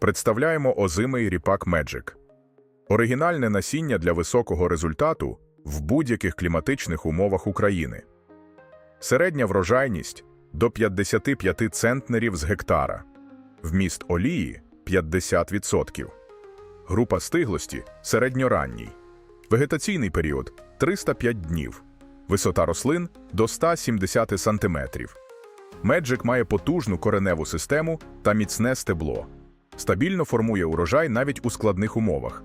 представляємо озимий ріпак Magic. Оригінальне насіння для високого результату в будь-яких кліматичних умовах України. Середня врожайність до 55 центнерів з гектара. Вміст олії 50%. Група стиглості середньоранній. Вегетаційний період 305 днів. Висота рослин до 170 см. Меджик має потужну кореневу систему та міцне стебло. Стабільно формує урожай навіть у складних умовах.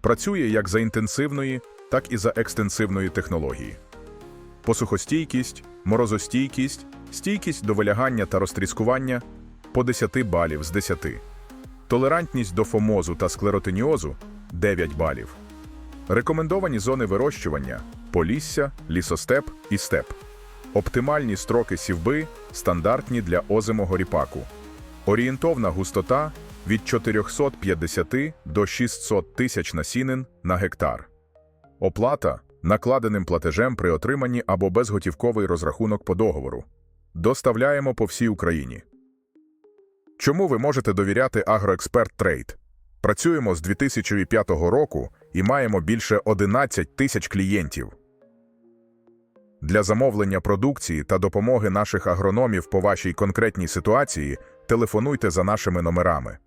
Працює як за інтенсивної, так і за екстенсивної технології. Посухостійкість, морозостійкість, стійкість до вилягання та розтріскування по 10 балів з 10. Толерантність до фомозу та склеротиніозу 9 балів. Рекомендовані зони вирощування полісся, лісостеп і степ. Оптимальні строки сівби стандартні для озимого ріпаку. Орієнтовна густота від 450 до 600 тисяч насінин на гектар. Оплата накладеним платежем при отриманні або безготівковий розрахунок по договору. Доставляємо по всій Україні. Чому ви можете довіряти Агроексперт Трейд? Працюємо з 2005 року і маємо більше 11 тисяч клієнтів. Для замовлення продукції та допомоги наших агрономів по вашій конкретній ситуації телефонуйте за нашими номерами.